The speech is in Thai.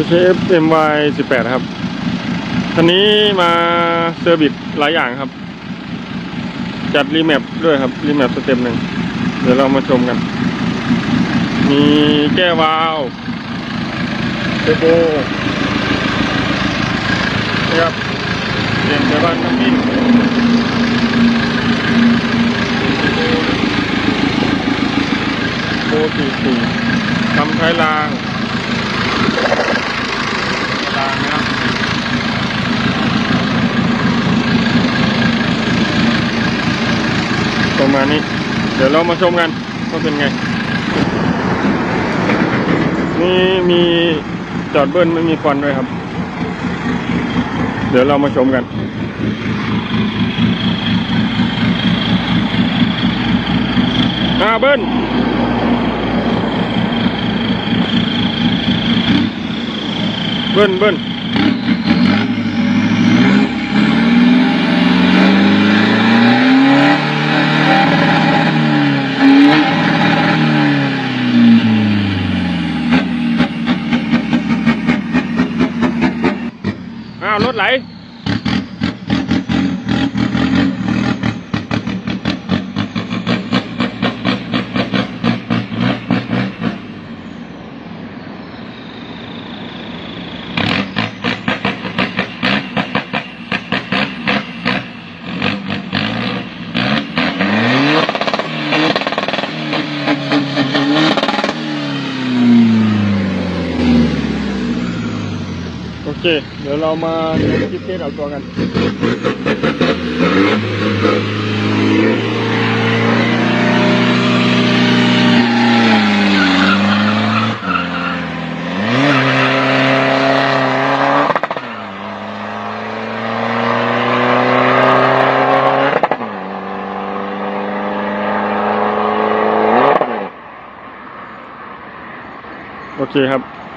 UKF MY 18 ครับคันนี้มาเซอร์วิสหลายอย่างครับ จัดรีแมปด้วยครับ รีแมปสเต็ปหนึ่ง เดี๋ยวเรามาชมกัน มีแก้วาล์วเทอร์โบนะครับเปลี่ยนไปบ้านน้ำมิ้นโบสี่สี่ทำท้ายรางรางนะครับ ประมาณนี้ เดี๋ยวเรามาชมกันว่าเป็นไง นี่มีจอดเบิ้ลไม่มีควันด้วยครับ เดี๋ยวเรามาชมกันอาเบิ้ลเบิ้ลเบิ้ล อ้าวรถไหล เค เดี๋ยวเรามาดูคลิปเทสเอาตัวกัน โอเคครับ